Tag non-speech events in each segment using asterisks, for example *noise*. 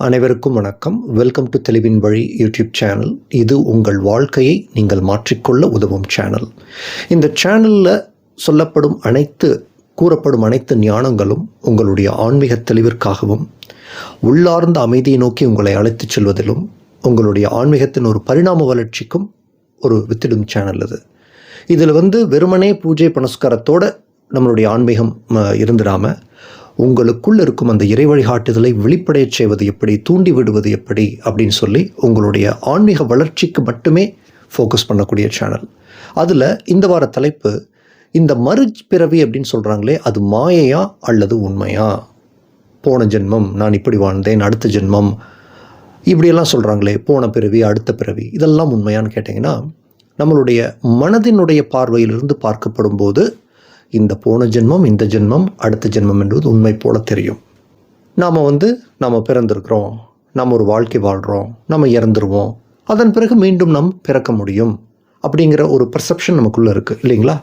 அனைவருக்கும் வணக்கம். Welcome to தெளிவின் வழி யூடியூப் சேனல் இது உங்கள் வாழ்க்கையை நீங்கள் மாற்றிக்கொள்ள உதவும் சேனல் இந்த சேனலில் சொல்லப்படும் அனைத்து கூறப்படும் அனைத்து ஞானங்களும் உங்களுடைய ஆன்மீக தெளிவிற்காகவும் உள்ளார்ந்த அமைதியை நோக்கி உங்களை அழைத்துச் செல்வதிலும் உங்களுடைய ஆன்மீகத்தின் ஒரு பரிணாம வளர்ச்சிக்கும் ஒரு வித்திடும் சேனல் இது. இதில் வந்து வெறுமனே பூஜை புனஸ்காரத்தோடு நம்மளுடைய ஆன்மீகம் ம, உங்களுக்குள் இருக்கும் அந்த இறை வழிகாட்டுதலை வெளிப்படையச் செய்வது எப்படி தூண்டி விடுவது எப்படி அப்படின்னு சொல்லி உங்களுடைய ஆன்மீக வளர்ச்சிக்கு மட்டுமே ஃபோக்கஸ் பண்ணக்கூடிய சேனல் அதில் இந்த வார தலைப்பு இந்த மறுபிறவி அப்படின்னு சொல்கிறாங்களே அது மாயையா அல்லது உண்மையா? போன ஜென்மம் நான் இப்படி வாழ்ந்தேன் அடுத்த ஜென்மம். இப்படியெல்லாம் சொல்கிறாங்களே போன பிறவி அடுத்த பிறவி. இதெல்லாம் உண்மையான்னு கேட்டிங்கன்னா நம்மளுடைய மனதினுடைய பார்வையிலிருந்து பார்க்கப்படும் போது இந்த போன ஜென்மம் இந்த ஜென்மம் அடுத்த ஜென்மம் என்பது உண்மை போல தெரியும். நாம் வந்து நாம் பிறந்திருக்கிறோம் நாம் ஒரு வாழ்க்கை வாழ்கிறோம் நம்ம இறந்துருவோம் அதன் பிறகு மீண்டும் நாம் பிறக்க முடியும் அப்படிங்கிற ஒரு பர்செப்ஷன் நமக்குள்ளே இருக்குது இல்லைங்களா?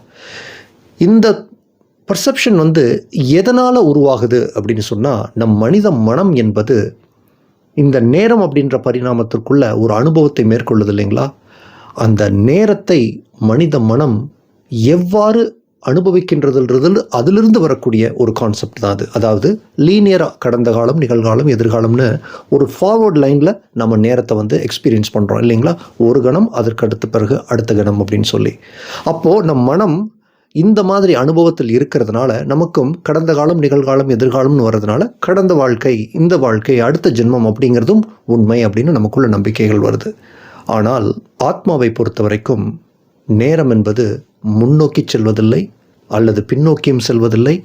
இந்த பர்செப்ஷன் வந்து எதனால் உருவாகுது அப்படின்னு சொன்னால் நம் மனித மனம் என்பது இந்த நேரம் அப்படின்ற பரிணாமத்திற்குள்ள ஒரு அனுபவத்தை மேற்கொள்ளுது இல்லைங்களா? அந்த நேரத்தை மனித மனம் எவ்வாறு அனுபவிக்கின்றதுன்றது அதிலிருந்து வரக்கூடிய ஒரு கான்செப்ட் தான் அது. அதாவது லீனியராக கடந்த காலம் நிகழ்காலம் எதிர்காலம்னு ஒரு ஃபார்வர்ட் லைனில் நம்ம நேரத்தை வந்து எக்ஸ்பீரியன்ஸ் பண்ணுறோம் இல்லைங்களா? ஒரு கணம் அதற்கு அடுத்த பிறகு அடுத்த கணம் அப்படின்னு சொல்லி. அப்போது நம் மனம் இந்த மாதிரி அனுபவத்தில் இருக்கிறதுனால நமக்கும் கடந்த காலம் நிகழ்காலம் எதிர்காலம்னு வர்றதுனால கடந்த வாழ்க்கை இந்த வாழ்க்கை அடுத்த ஜென்மம் அப்படிங்கிறதும் உண்மை அப்படின்னு நமக்குள்ள நம்பிக்கைகள் வருது. ஆனால் ஆத்மாவை பொறுத்த வரைக்கும் நேரம் என்பது முன்னோக்கி செல்வதில்லை அல்லது பின்னோக்கியும் செல்வதில்லை.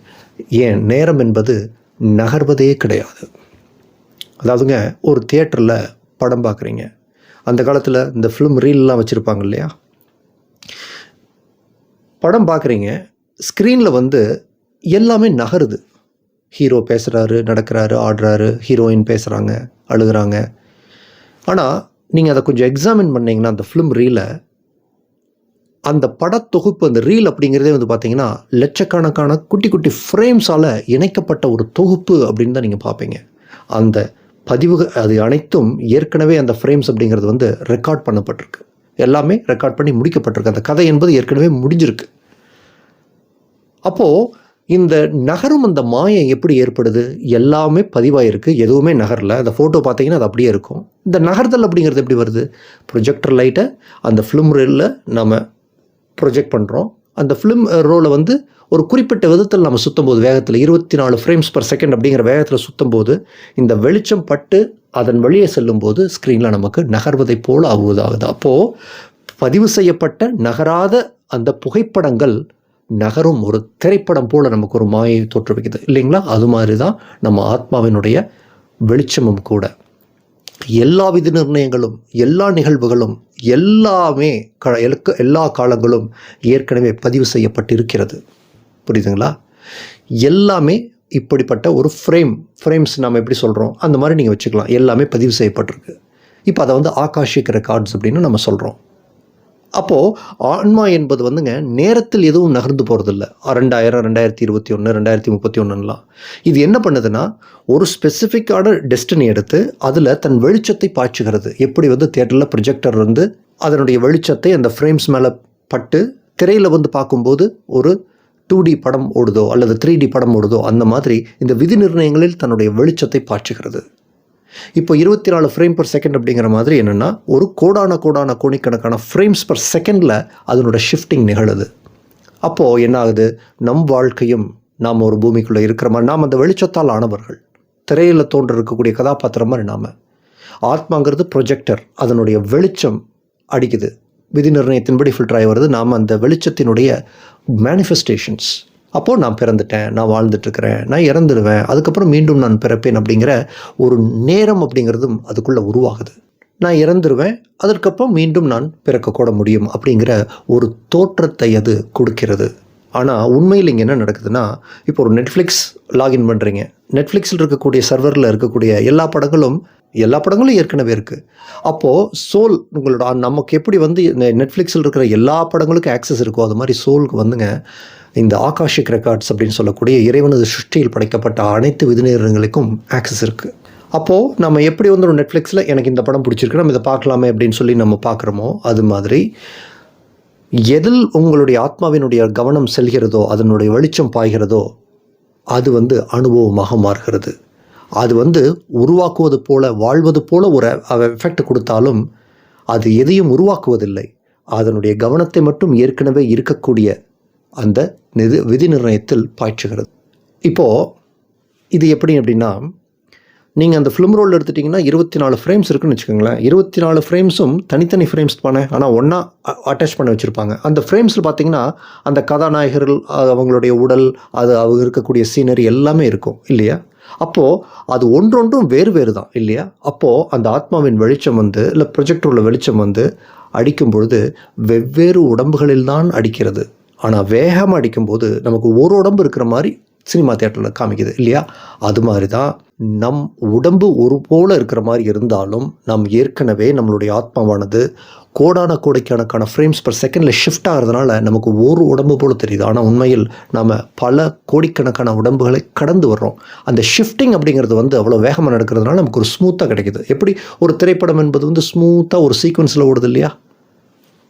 ஏன்? நேரம் என்பது நகர்வதே கிடையாது. அதாவதுங்க ஒரு தியேட்டரில் படம் பார்க்குறீங்க. அந்த காலத்தில் இந்த ஃபிலிம் ரீல்லாம் வச்சுருப்பாங்க இல்லையா? படம் பார்க்குறீங்க ஸ்க்ரீனில் வந்து எல்லாமே நகருது. ஹீரோ பேசுகிறாரு நடக்கிறாரு ஆடுறாரு ஹீரோயின் பேசுகிறாங்க அழுகுறாங்க. ஆனால் நீங்கள் அதை கொஞ்சம் எக்ஸாமின் பண்ணிங்கன்னா அந்த ஃபிலிம் ரீலை அந்த படத்தொகுப்பு அந்த ரீல் அப்படிங்கிறதே வந்து பார்த்தீங்கன்னா லட்சக்கணக்கான குட்டி குட்டி ஃப்ரேம்ஸால் இணைக்கப்பட்ட ஒரு தொகுப்பு அப்படின்னு தான் நீங்கள் பார்ப்பீங்க. அந்த பதிவுகள் அது அனைத்தும் ஏற்கனவே அந்த ஃப்ரேம்ஸ் அப்படிங்கிறது வந்து ரெக்கார்ட் பண்ணப்பட்டிருக்கு. எல்லாமே ரெக்கார்ட் பண்ணி முடிக்கப்பட்டிருக்கு. அந்த கதை என்பது ஏற்கனவே முடிஞ்சிருக்கு. அப்போது இந்த நகரும் அந்த மாயம் எப்படி ஏற்படுது? எல்லாமே பதிவாயிருக்கு. எதுவுமே நகரில். அந்த ஃபோட்டோ பார்த்தீங்கன்னா அது அப்படியே இருக்கும். இந்த நகர்தல் அப்படிங்கிறது எப்படி வருது? ப்ரொஜெக்டர் லைட்டை அந்த ஃபிலிம் ரீலில் நம்ம ப்ரொஜெக்ட் பண்ணுறோம் அந்த ஃபிலிம் ரோலை வந்து ஒரு குறிப்பிட்ட விதத்தில் நம்ம சுத்தம் போது வேகத்தில் இருபத்தி நாலு ஃப்ரேம்ஸ் பர் செகண்ட் அப்படிங்கிற வேகத்தில் சுத்தும் போது இந்த வெளிச்சம் பட்டு அதன் வழியே செல்லும்போது ஸ்க்ரீனில் நமக்கு நகர்வதைப் போல் ஆகுவதாகுது. அப்போது பதிவு செய்யப்பட்ட நகராத அந்த புகைப்படங்கள் நகரும் ஒரு திரைப்படம் போல் நமக்கு ஒரு மாயை தோற்றுவிக்குது. இல்லைங்களா? அது மாதிரி தான் நம்ம ஆத்மாவினுடைய வெளிச்சமும் கூட. எல்லா விதி நிர்ணயங்களும் எல்லா நிகழ்வுகளும் எல்லாமே க எல்லா காலங்களும் ஏற்கனவே பதிவு செய்யப்பட்டிருக்கிறது. புரியுதுங்களா? எல்லாமே இப்படிப்பட்ட ஒரு ஃப்ரேம் ஃப்ரேம்ஸ் நம்ம எப்படி சொல்கிறோம் அந்த மாதிரி நீங்கள் வச்சுக்கலாம். எல்லாமே பதிவு செய்யப்பட்டிருக்கு. இப்போ அதை வந்து ஆகாஷிக் ரெக்கார்ட்ஸ் அப்படின்னு நம்ம சொல்கிறோம் அப்போது ஆன்மா என்பது வந்துங்க நேரத்தில் எதுவும் நகர்ந்து போகிறதில்ல ரெண்டாயிரம் ரெண்டாயிரத்தி இருபத்தி ஒன்று ரெண்டாயிரத்தி முப்பத்தி ஒன்றுலாம் இது என்ன பண்ணுதுன்னா ஒரு ஸ்பெசிஃபிக்கான டெஸ்டினி எடுத்து அதில் தன் வெளிச்சத்தை பாய்ச்சுகிறது. எப்படி வந்து தேட்டரில் ப்ரொஜெக்டர் வந்து அதனுடைய வெளிச்சத்தை அந்த ஃப்ரேம்ஸ் மேலே பட்டு திரையில் வந்து பார்க்கும்போது ஒரு டூ டி படம் ஓடுதோ அல்லது த்ரீ டி படம் ஓடுதோ அந்த மாதிரி இந்த விதி நிர்ணயங்களில் தன்னுடைய வெளிச்சத்தை பாய்ச்சுகிறது. இப்போ இருபத்தி நாலு ஃப்ரேம் பர் செகண்ட் அப்படிங்கிற மாதிரி என்னென்னா ஒரு கோடான கோடான கோணிக்கணக்கான ஃப்ரேம்ஸ் பர் செகண்டில் அதனோட ஷிஃப்டிங் நிகழுது. அப்போது என்ன ஆகுது? நம் வாழ்க்கையும் நாம் ஒரு பூமிக்குள்ளே இருக்கிற மாதிரி நாம் அந்த வெளிச்சத்தால் ஆனவர்கள் திரையில் தோன்ற இருக்கக்கூடிய கதாபாத்திரம் மாதிரி நாம். ஆத்மாங்கிறது ப்ரொஜெக்டர் அதனுடைய வெளிச்சம் அடிக்குது. விதி நிர்ணயத்தின்படி ஃபில்டர் ஆகி வருது. நாம் அந்த வெளிச்சத்தினுடைய மேனிஃபெஸ்டேஷன்ஸ் அப்போது நான் பிறந்துட்டேன் நான் வாழ்ந்துட்டுருக்கிறேன் நான் இறந்துடுவேன் அதுக்கப்புறம் மீண்டும் நான் பிறப்பேன் அப்படிங்கிற ஒரு நேரம் அப்படிங்கிறதும் அதுக்குள்ளே உருவாகுது. நான் இறந்துருவேன் அதற்கப்புறம் மீண்டும் நான் பிறக்கக்கூட முடியும் அப்படிங்கிற ஒரு தோற்றத்தை அது கொடுக்கிறது. ஆனால் உண்மையில் இங்கே என்ன நடக்குதுன்னா இப்போ ஒரு நெட்ஃப்ளிக்ஸ் லாகின் பண்ணுறீங்க நெட்ஃப்ளிக்ஸில் இருக்கக்கூடிய சர்வரில் இருக்கக்கூடிய எல்லா படங்களும் எல்லா படங்களும் ஏற்கனவே இருக்குது அப்போது சோல் உங்களோட நமக்கு எப்படி வந்து நெட்ஃப்ளிக்ஸில் இருக்கிற எல்லா படங்களுக்கும் ஆக்சஸ் இருக்கோ அது மாதிரி சோலுக்கு வந்துங்க. இந்த ஆகாஷிக் ரெக்கார்ட்ஸ் அப்படின்னு சொல்லக்கூடிய இறைவனது சிருஷ்டியில் படைக்கப்பட்ட அனைத்து விதிநேரங்களுக்கும் ஆக்சஸ் இருக்குது அப்போது நம்ம எப்படி வந்து ஒரு நெட்ஃப்ளிக்ஸில் எனக்கு இந்த படம் பிடிச்சிருக்கு நம்ம இதை பார்க்கலாமே அப்படின்னு சொல்லி நம்ம பார்க்குறோமோ அது மாதிரி எதில் உங்களுடைய ஆத்மாவினுடைய கவனம் செல்கிறதோ அதனுடைய வெளிச்சம் பாய்கிறதோ அது வந்து அனுபவமாக மாறுகிறது. அது வந்து உருவாக்குவது போல வாழ்வது போல ஒரு எஃபெக்ட் கொடுத்தாலும் அது எதையும் உருவாக்குவதில்லை. அதனுடைய கவனத்தை மட்டும் ஏற்கனவே இருக்கக்கூடிய அந்த நிதி விதி நிர்ணயத்தில் பாய்ச்சுகிறது. இப்போது இது எப்படி அப்படின்னா நீங்கள் அந்த ஃபிலிம் ரோல் எடுத்துட்டிங்கன்னா இருபத்தி நாலு ஃப்ரேம்ஸ் இருக்குன்னு வச்சுக்கோங்களேன். இருபத்தி நாலு ஃப்ரேம்ஸும் தனித்தனி ஃப்ரேம்ஸ் தானே. ஆனால் ஒன்றா அட்டாச் பண்ண வச்சுருப்பாங்க. அந்த ஃப்ரேம்ஸில் பார்த்தீங்கன்னா அந்த கதாநாயகர்கள் அவங்களுடைய உடல் அது அவங்க இருக்கக்கூடிய சீனரி எல்லாமே இருக்கும் இல்லையா? அப்போது அது ஒன்றொன்றும் வேறு வேறு தான் இல்லையா? அப்போது அந்த ஆத்மாவின் வெளிச்சம் வந்து இல்லை ப்ரொஜெக்டர் உள்ள வெளிச்சம் வந்து அடிக்கும் பொழுது வெவ்வேறு உடம்புகளில் தான் அடிக்கிறது. ஆனால் வேகமாக அடிக்கும்போது நமக்கு ஒரு உடம்பு இருக்கிற மாதிரி சினிமா தேட்டரில் காமிக்குது இல்லையா? அது மாதிரி தான் நம் உடம்பு ஒரு போல் இருக்கிற மாதிரி இருந்தாலும் நாம் ஏற்கனவே நம்மளுடைய ஆத்மாவானது கோடான கோடைக்கணக்கான ஃப்ரேம்ஸ் பர் செகண்டில் ஷிஃப்ட் ஆகிறதுனால நமக்கு ஒரு உடம்பு போல தெரியுது. ஆனால் உண்மையில் நாம் பல கோடிக்கணக்கான உடம்புகளை கடந்து வர்றோம். அந்த ஷிஃப்டிங் அப்படிங்கிறது வந்து அவ்வளோ வேகமாக நடக்கிறதுனால நமக்கு ஒரு ஸ்மூத்தாக கிடைக்குது. எப்படி? ஒரு திரைப்படம் என்பது வந்து ஸ்மூத்தாக ஒரு சீக்வன்ஸில் ஓடுது இல்லையா?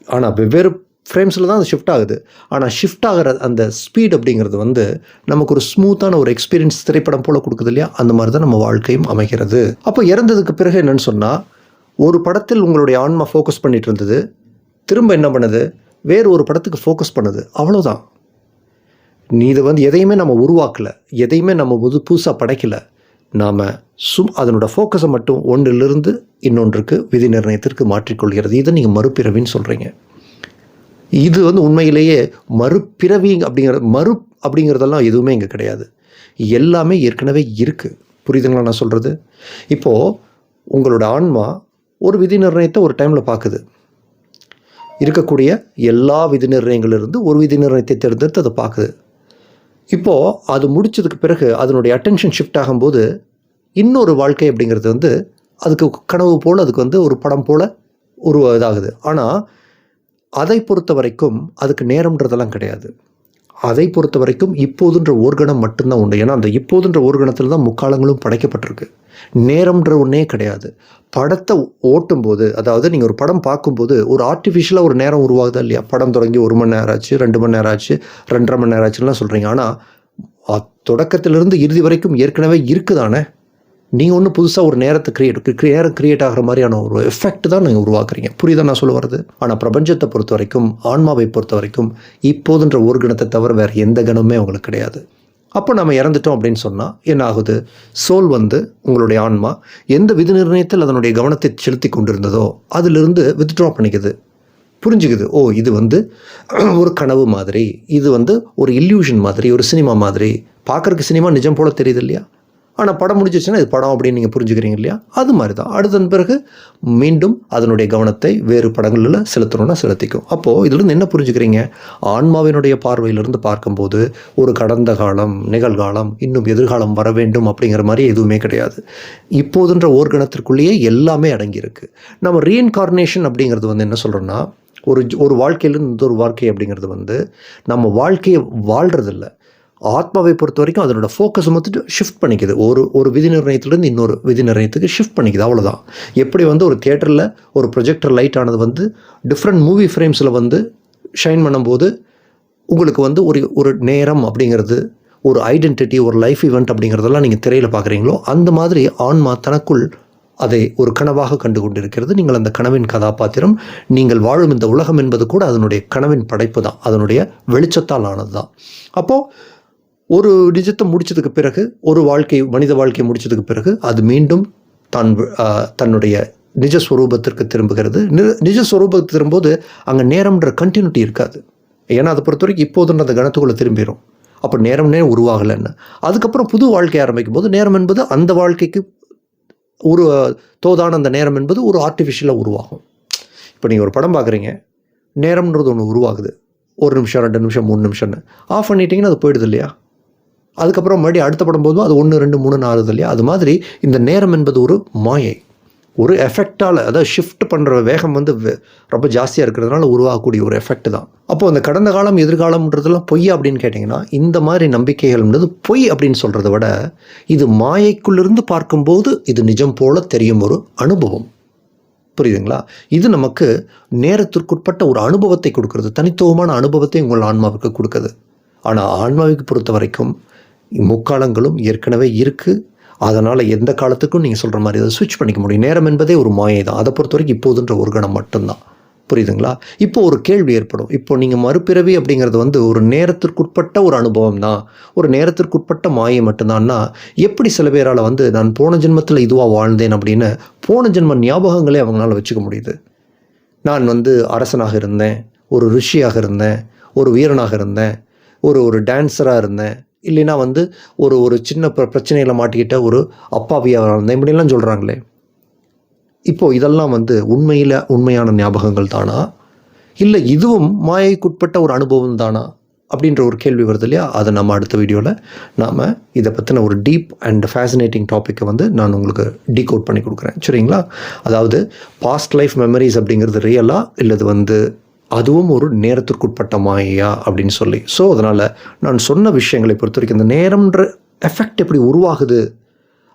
ஆனால் வெவ்வேறு ஃப்ரேம்ஸில் தான் அது ஷிஃப்ட் ஆகுது. ஆனால் ஷிஃப்ட் ஆகிற அந்த ஸ்பீட் அப்படிங்கிறது வந்து நமக்கு ஒரு ஸ்மூத்தான ஒரு எக்ஸ்பீரியன்ஸ் திரைப்படம் போல் கொடுக்குது இல்லையா? அந்த மாதிரி தான் நம்ம வாழ்க்கையும் அமைகிறது. அப்போ இறந்ததுக்கு பிறகு என்னென்னு சொன்னால் ஒரு படத்தில் உங்களுடைய ஆன்மா ஃபோக்கஸ் பண்ணிட்டு இருந்தது. திரும்ப என்ன பண்ணுது? வேறு ஒரு படத்துக்கு ஃபோக்கஸ் பண்ணுது. அவ்வளோதான் நீ இதை வந்து எதையுமே நம்ம உருவாக்கலை. எதையுமே நம்ம புது புதுசாக படைக்கலை. நாம் சும் அதனோட ஃபோக்கஸை மட்டும் ஒன்றிலிருந்து இன்னொன்றுக்கு விதி நிர்ணயத்திற்கு மாற்றிக்கொள்கிறது. இதை நீங்கள் மறுபிறவின்னு சொல்கிறீங்க இது வந்து உண்மையிலேயே மறுபிறவி அப்படிங்கிற மறு அப்படிங்கிறதெல்லாம் எதுவுமே இங்கே கிடையாது. எல்லாமே ஏற்கனவே இருக்குது புரியுதுங்களா நான் சொல்கிறது இப்போது உங்களோட ஆன்மா ஒரு விதி நிர்ணயத்தை ஒரு டைமில் பார்க்குது இருக்கக்கூடிய எல்லா விதி நிர்ணயங்களிலிருந்து ஒரு விதி நிர்ணயத்தை தேர்ந்தெடுத்து அதை பார்க்குது இப்போது அது முடித்ததுக்கு பிறகு அதனுடைய அட்டென்ஷன் ஷிஃப்ட் ஆகும்போது இன்னொரு வாழ்க்கை அப்படிங்கிறது வந்து அதுக்கு கனவு போல் அதுக்கு வந்து ஒரு படம் போல் ஒரு இதாகுது. ஆனால் அதை பொறுத்த வரைக்கும் அதுக்கு நேரம்ன்றதெல்லாம் கிடையாது. அதை பொறுத்த வரைக்கும் இப்போதுன்ற ஓர்கணம் மட்டும்தான் உண்டு. ஏன்னா அந்த இப்போதுன்ற ஓர்கணத்தில் தான் முக்காலங்களும் படைக்கப்பட்டிருக்கு. நேரம்ன்ற ஒன்றே கிடையாது. படத்தை ஓட்டும்போது அதாவது நீங்கள் ஒரு படம் பார்க்கும்போது ஒரு ஆர்டிஃபிஷியலாக ஒரு நேரம் உருவாகுதா இல்லையா? படம் தொடங்கி ஒரு மணி நேரம் ஆச்சு ரெண்டு மணி நேரம் ஆச்சு ரெண்டரை மணி நேரம் ஆச்சுலாம் சொல்கிறீங்க ஆனால் தொடக்கத்திலிருந்து இறுதி வரைக்கும் ஏற்கனவே இருக்குதானே? நீங்கள் ஒன்றும் புதுசாக ஒரு நேரத்தை கிரியேட் நேரம் கிரியேட் ஆகிற மாதிரியான ஒரு எஃபெக்ட் தான் நீங்கள் உருவாக்குறீங்க. புரியுதா நான் சொல்ல வருது ஆனால் பிரபஞ்சத்தை பொறுத்த வரைக்கும் ஆன்மாவை பொறுத்த வரைக்கும் இப்போதுன்ற ஒரு கணத்தை தவிர வேறு எந்த கணமுமே உங்களுக்கு கிடையாது. அப்போ நம்ம இறந்துட்டோம் அப்படின்னு சொன்னால் என்ன ஆகுது? சோல் வந்து உங்களுடைய ஆன்மா எந்த விதி நிர்ணயத்தில் அதனுடைய கவனத்தை செலுத்தி கொண்டிருந்ததோ அதிலிருந்து வித்ட்ரா பண்ணிக்குது. புரிஞ்சுக்குது? ஓ இது வந்து *clears throat* ஒரு கனவு மாதிரி இது வந்து ஒரு இல்யூஷன் மாதிரி ஒரு சினிமா மாதிரி. பார்க்குறக்கு சினிமா நிஜம் போல் தெரியுது இல்லையா? ஆனால் படம் முடிஞ்சிச்சுன்னா இது படம் அப்படின்னு நீங்கள் புரிஞ்சுக்கிறீங்க இல்லையா? அது மாதிரி தான் அடுத்தன் பிறகு மீண்டும் அதனுடைய கவனத்தை வேறு படங்களில் செலுத்தணும்னா செலுத்திக்கும். அப்போது இதிலிருந்து என்ன புரிஞ்சுக்கிறீங்க? ஆன்மாவினுடைய பார்வையிலிருந்து பார்க்கும்போது ஒரு கடந்த காலம் நிகழ்காலம் இன்னும் எதிர்காலம் வர வேண்டும் அப்படிங்கிற மாதிரி எதுவுமே கிடையாது. இப்போதுன்ற ஓர்கணத்திற்குள்ளேயே எல்லாமே அடங்கியிருக்கு. நம்ம ரீஇன்கார்னேஷன் அப்படிங்கிறது வந்து என்ன சொல்கிறோன்னா ஒரு ஒரு வாழ்க்கையிலேருந்து ஒரு வாழ்க்கை அப்படிங்கிறது வந்து நம்ம வாழ்க்கையை வாழ்கிறதில்ல ஆத்மாவை பொறுத்த வரைக்கும் அதனோட ஃபோக்கஸ் வந்துட்டு ஷிஃப்ட் பண்ணிக்குது. ஒரு ஒரு விதி நிர்ணயத்துலேருந்து இன்னொரு விதி நிர்ணயத்துக்கு ஷிஃப்ட் பண்ணிக்குது. அவ்வளோதான் எப்படி வந்து ஒரு தியேட்டரில் ஒரு ப்ரொஜெக்டர் லைட் ஆனது வந்து டிஃப்ரெண்ட் மூவி ஃப்ரேம்ஸில் வந்து ஷைன் பண்ணும்போது உங்களுக்கு வந்து ஒரு ஒரு நேரம் அப்படிங்கிறது ஒரு ஐடென்டிட்டி ஒரு லைஃப் ஈவெண்ட் அப்படிங்கிறதெல்லாம் நீங்கள் திரையில் பார்க்குறீங்களோ அந்த மாதிரி ஆன்மா தனக்குள் அதை ஒரு கனவாக கண்டு கொண்டிருக்கிறது நீங்கள் அந்த கனவின் கதாபாத்திரம் நீங்கள் வாழும் இந்த உலகம் என்பது கூட அதனுடைய கனவின் படைப்பு தான். அதனுடைய வெளிச்சத்தால் ஆனது தான். அப்போது ஒரு நிஜத்தை முடிச்சதுக்கு பிறகு ஒரு வாழ்க்கை மனித வாழ்க்கையை முடிச்சதுக்கு பிறகு அது மீண்டும் தான் தன்னுடைய நிஜஸ்வரூபத்திற்கு திரும்புகிறது. நி- திரும்பும்போது அங்கே நேரம்ன்ற கண்டினியூட்டி இருக்காது. ஏன்னா அதை பொறுத்த வரைக்கும் இப்போதுன்ற அந்த கணத்துக்குள்ளே திரும்பிடும் அப்போ நேரம்னே உருவாகலைன்னு. அதுக்கப்புறம் புது வாழ்க்கை ஆரம்பிக்கும் போது நேரம் என்பது அந்த வாழ்க்கைக்கு ஒரு தோதான அந்த நேரம் என்பது ஒரு ஆர்டிஃபிஷியலாக உருவாகும். இப்போ நீங்கள் ஒரு படம் பார்க்குறீங்க நேரம்ன்றது ஒன்று உருவாகுது. ஒரு நிமிஷம் ரெண்டு நிமிஷம் மூணு நிமிஷம்னு. ஆஃப் பண்ணிட்டீங்கன்னா அது போயிடுது இல்லையா? அதுக்கப்புறம் மறுபடியும் அடுத்த படம் போதும் அது ஒன்று ரெண்டு மூணு நாலு இல்லையா? அது மாதிரி இந்த நேரம் என்பது ஒரு மாயை. ஒரு எஃபெக்டால் அதாவது ஷிஃப்ட் பண்ணுற வேகம் வந்து ரொம்ப ஜாஸ்தியாக இருக்கிறதுனால உருவாகக்கூடிய ஒரு எஃபெக்ட் தான். அப்போது அந்த கடந்த காலம் எதிர்காலம்ன்றதுலாம் பொய் அப்படின்னு கேட்டிங்கன்னா இந்த மாதிரி நம்பிக்கைகள்ன்றது பொய் அப்படின்னு சொல்கிறத விட இது மாயைக்குள்ளிருந்து பார்க்கும்போது இது நிஜம் போல தெரியும் ஒரு அனுபவம். புரியுதுங்களா? இது நமக்கு நேரத்திற்குட்பட்ட ஒரு அனுபவத்தை கொடுக்குறது. தனித்துவமான அனுபவத்தை உங்கள் ஆன்மாவுக்கு கொடுக்குது. ஆனால் ஆன்மாவுக்கு பொறுத்த வரைக்கும் முக்காலங்களும் ஏற்கனவே இருக்குது அதனால் எந்த காலத்துக்கும் நீங்கள் சொல்கிற மாதிரி அதை சுவிட்ச் பண்ணிக்க முடியும். நேரம் என்பதே ஒரு மாயை தான். அதை பொறுத்த வரைக்கும் இப்போதுன்ற ஒரு கணம் மட்டும்தான். புரியுதுங்களா? இப்போ ஒரு கேள்வி ஏற்படும். இப்போ நீங்கள் மறுபிறவி அப்படிங்கிறது வந்து ஒரு நேரத்திற்குட்பட்ட ஒரு அனுபவம் தான். ஒரு நேரத்திற்குட்பட்ட மாயை மட்டும்தான்னா எப்படி சில பேரால் வந்து நான் போன ஜென்மத்தில் இதுவாக வாழ்ந்தேன் அப்படின்னு போன ஜென்ம ஞாபகங்களே அவங்களால வச்சுக்க முடியுது. நான் வந்து அரசனாக இருந்தேன். ஒரு ரிஷியாக இருந்தேன். ஒரு வீரனாக இருந்தேன். ஒரு ஒரு டான்ஸராக இருந்தேன். இல்லைன்னா வந்து ஒரு ஒரு சின்ன பிர பிரச்சனையில் மாட்டிக்கிட்ட ஒரு அப்பாவியாக இருந்தேன் இப்படிலாம் சொல்கிறாங்களே இப்போது இதெல்லாம் வந்து உண்மையில் உண்மையான ஞாபகங்கள் தானா? இல்லை இதுவும் மாயைக்குட்பட்ட ஒரு அனுபவம் தானா? அப்படின்ற ஒரு கேள்வி வருது இல்லையா? அதை நம்ம அடுத்த வீடியோவில் நாம் இதை பற்றின ஒரு டீப் அண்ட் ஃபேசினேட்டிங் டாப்பிக்கை வந்து நான் உங்களுக்கு டீகோட் பண்ணி கொடுக்குறேன். சரிங்களா? அதாவது பாஸ்ட் லைஃப் மெமரிஸ் அப்படிங்கிறது ரியலா இல்லது வந்து அதுவும் ஒரு நேரத்திற்குட்பட்ட மாயா அப்படின்னு சொல்லி. ஸோ அதனால் நான் சொன்ன விஷயங்களை பொறுத்த வரைக்கும் இந்த நேரம்ன்ற எஃபெக்ட் எப்படி உருவாகுது?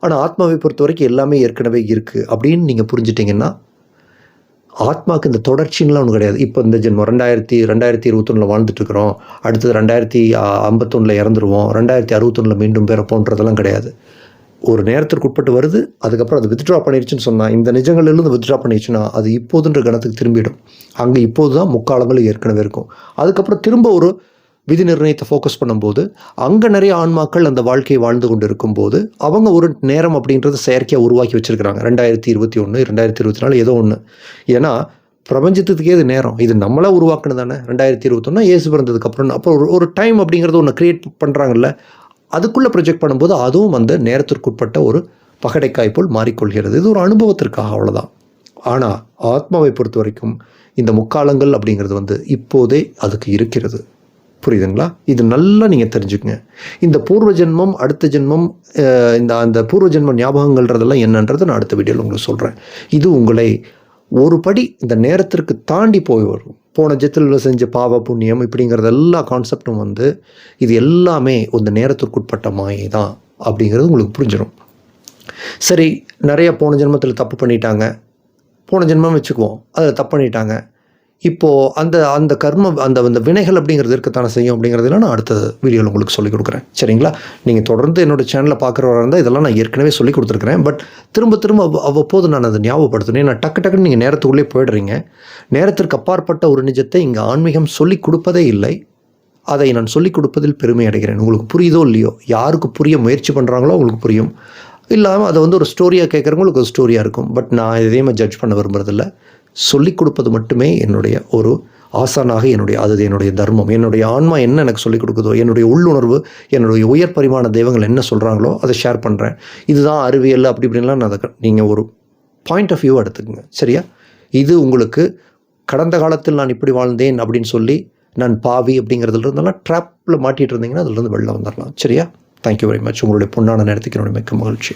ஆனால் ஆத்மாவை பொறுத்த வரைக்கும் எல்லாமே ஏற்கனவே இருக்குது அப்படின்னு நீங்கள் புரிஞ்சிட்டிங்கன்னா ஆத்மாவுக்கு இந்த தொடர்ச்சின்லாம் ஒன்றும் கிடையாது. இப்போ இந்த ஜென்மம் ரெண்டாயிரத்தி ரெண்டாயிரத்தி இருபத்தொன்னில் வாழ்ந்துட்டுருக்குறோம். அடுத்தது ரெண்டாயிரத்தி ஐம்பத்தொன்னில் இறந்துருவோம். ரெண்டாயிரத்தி அறுபத்தொன்னில் மீண்டும் பிறப்போன்றதெல்லாம் கிடையாது. ஒரு நேரத்திற்கு உட்பட்டு வருது அதுக்கப்புறம் அது வித்ட்ரா பண்ணிருச்சுன்னு சொன்னால் இந்த நிஜங்களிலிருந்து வித்ட்ரா பண்ணிடுச்சுன்னா அது இப்போதுன்ற கணத்துக்கு திரும்பிடும். அங்கே இப்போது தான் முக்காலங்கள் ஏற்கனவே இருக்கும். அதுக்கப்புறம் திரும்ப ஒரு விதி நிர்ணயத்தை ஃபோக்கஸ் பண்ணும்போது அங்கே நிறைய ஆன்மாக்கள் அந்த வாழ்க்கையை வாழ்ந்து கொண்டு இருக்கும்போது அவங்க ஒரு நேரம் அப்படின்றத செயற்கையாக உருவாக்கி வச்சிருக்கிறாங்க. ரெண்டாயிரத்தி இருபத்தி ஒன்று ரெண்டாயிரத்தி இருபத்தி நாலு ஏதோ ஒன்று ஏன்னா பிரபஞ்சத்துக்கே இது நேரம். இது நம்மளா உருவாக்குனது தானே. ரெண்டாயிரத்தி இருபத்தொன்னா ஏசு பிறந்ததுக்கப்புறம் அப்புறம் ஒரு ஒரு டைம் அப்படிங்கிறது ஒன்று க்ரியேட் பண்ணுறாங்கல்ல அதுக்குள்ளே ப்ரொஜெக்ட் பண்ணும்போது அதுவும் வந்து நேரத்திற்குட்பட்ட ஒரு பகடைக்காய் போல் மாறிக்கொள்கிறது. இது ஒரு அனுபவத்திற்காக அவ்வளோதான் ஆனால் ஆத்மாவை பொறுத்த வரைக்கும் இந்த முக்காலங்கள் அப்படிங்கிறது வந்து இப்போதே அதுக்கு இருக்கிறது. புரியுதுங்களா? இது நல்லா நீங்கள் தெரிஞ்சுக்கங்க. இந்த பூர்வ ஜென்மம் அடுத்த ஜென்மம் இந்த அந்த பூர்வ ஜென்ம ஞாபகங்கள்ன்றதெல்லாம் என்னன்றதை நான் அடுத்த வீடியோவில் உங்களுக்கு சொல்கிறேன் இது உங்களை ஒரு படி இந்த நேரத்திற்கு தாண்டி போய் வரும். போன ஜெத்தில் செஞ்ச பாவ புண்ணியம் இப்படிங்கிறது எல்லா கான்செப்டும் வந்து இது எல்லாமே இந்த நேரத்திற்குட்பட்ட மாயை தான் அப்படிங்கிறது உங்களுக்கு புரிஞ்சிடும் சரி நிறைய போன ஜென்மத்தில் தப்பு பண்ணிட்டாங்க. போன ஜென்மம் வச்சுக்குவோம். அதில் தப்பு பண்ணிட்டாங்க. இப்போது அந்த அந்த கர்ம அந்த அந்த வினைகள் அப்படிங்கிறது இருக்கத்தானே செய்யும் அப்படிங்கிறதெல்லாம் நான் அடுத்த வீடியோவில் உங்களுக்கு சொல்லிக் கொடுக்குறேன். சரிங்களா? நீங்கள் தொடர்ந்து என்னோட சேனலில் பார்க்குறவராக இருந்தால் இதெல்லாம் நான் ஏற்கனவே சொல்லி கொடுத்துருக்குறேன். பட் திரும்ப திரும்ப அவ்வப்போது நான் அதை ஞாபகப்படுத்தணும் ஏன்னா டக்கு டக்குன்னு நீங்கள் நேரத்துக்குள்ளே போயிடுறீங்க. நேரத்திற்கு அப்பாற்பட்ட ஒரு நிஜத்தை இங்கே ஆன்மீகம் சொல்லிக் கொடுப்பதே இல்லை. அதை நான் சொல்லிக் கொடுப்பதில் பெருமை அடைகிறேன். உங்களுக்கு புரியுதோ இல்லையோ? யாருக்கு புரிய முயற்சி பண்ணுறாங்களோ உங்களுக்கு புரியும். இல்லாமல் அதை வந்து ஒரு ஸ்டோரியாக கேட்குறவங்களுக்கு ஒரு ஸ்டோரியாக இருக்கும். பட் நான் எதையுமே ஜட்ஜ் பண்ண விரும்புறதில்ல. சொல்லிக் கொடுப்பது மட்டுமே என்னுடைய ஒரு ஆசானாக என்னுடைய அது என்னுடைய தர்மம். என்னுடைய ஆன்மா என்ன எனக்கு சொல்லிக் கொடுக்குதோ என்னுடைய உள்ளுணர்வு என்னுடைய உயர் பரிமாண தெய்வங்கள் என்ன சொல்கிறாங்களோ அதை ஷேர் பண்ணுறேன் இதுதான் அறிவியல் அப்படி இப்படின்லாம் நான் அதை நீங்கள் ஒரு பாயிண்ட் ஆஃப் வியூ எடுத்துக்கோங்க. சரியா? இது உங்களுக்கு கடந்த காலத்தில் நான் இப்படி வாழ்ந்தேன் அப்படின்னு சொல்லி நான் பாவி அப்படிங்கிறதுல இருந்தாலும் ட்ராப்பில் மாட்டிகிட்டு இருந்தீங்கன்னா அதுலேருந்து வெளில வந்துடலாம் சரியா? தேங்க்யூ வெரி மச் உங்களுடைய பொண்ணான நேரத்துக்கு என்னுடைய மிக்க மகிழ்ச்சி.